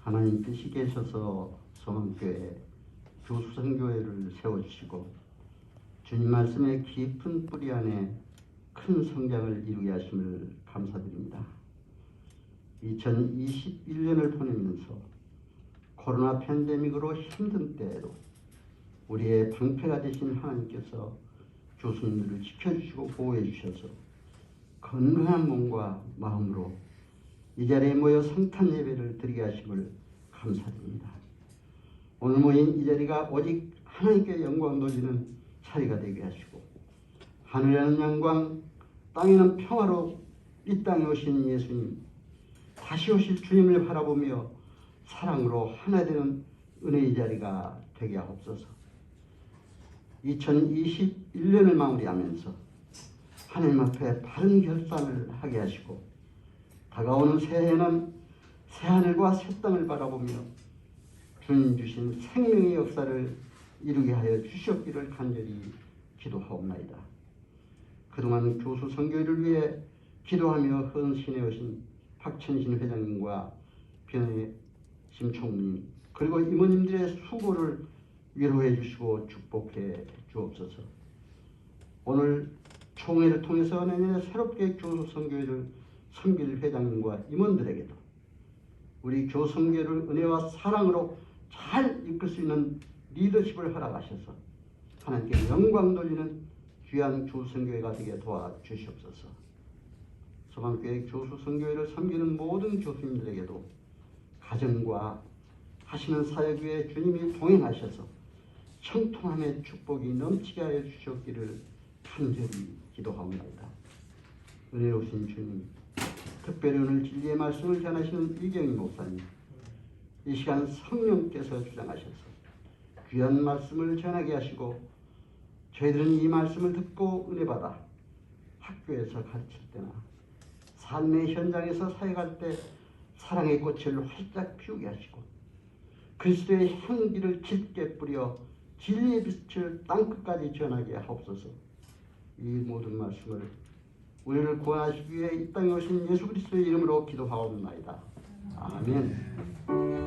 하나님 뜻이 계셔서 소망교회 교수성교회를 세워주시고 주님 말씀의 깊은 뿌리 안에 큰 성장을 이루게 하심을 감사드립니다. 2021년을 보내면서 코로나 팬데믹으로 힘든 때에도 우리의 방패가 되신 하나님께서 교수님들을 지켜주시고 보호해 주셔서 건강한 몸과 마음으로 이 자리에 모여 성탄 예배를 드리게 하심을 감사드립니다. 오늘 모인 이 자리가 오직 하나님께 영광 돌리는 자리가 되게 하시고 하늘에는 영광, 땅에는 평화로 이 땅에 오신 예수님, 다시 오실 주님을 바라보며 사랑으로 하나 되는 은혜의 자리가 되게 하옵소서. 2021년을 마무리하면서 하나님 앞에 바른 결단을 하게 하시고 다가오는 새해에는 새하늘과 새 땅을 바라보며 주님 주신 생명의 역사를 이루게 하여 주셨기를 간절히 기도하옵나이다. 그동안 교수 선교를 위해 기도하며 헌신해 오신 박천신 회장님과 변혜심 총무님 그리고 이모님들의 수고를 위로해 주시고 축복해 주옵소서. 오늘 총회를 통해서 내년에 새롭게 교수 선교회를 섬길 회장님과 임원들에게도 우리 교성교를 은혜와 사랑으로 잘 이끌 수 있는 리더십을 허락하셔서 하나님께 영광 돌리는 귀한 교성교회가 되게 도와주시옵소서. 소방교회 교수성교회를 섬기는 모든 교수님들에게도 가정과 하시는 사역 위에 주님이 동행하셔서 형통함의 축복이 넘치게 하여 주셨기를 간절히 기도하옵나이다. 은혜로우신 주님, 특별히 오늘 진리의 말씀을 전하시는 이경희 목사님, 이 시간 성령께서 주장하셔서 귀한 말씀을 전하게 하시고 저희들은 이 말씀을 듣고 은혜 받아 학교에서 가르칠 때나 삶의 현장에서 사역할 때 사랑의 꽃을 활짝 피우게 하시고 그리스도의 향기를 짙게 뿌려 진리의 빛을 땅끝까지 전하게 하옵소서. 이 모든 말씀을 우리를 구원하시기 위해 이 땅에 오신 예수 그리스도의 이름으로 기도하옵나이다. 아멘.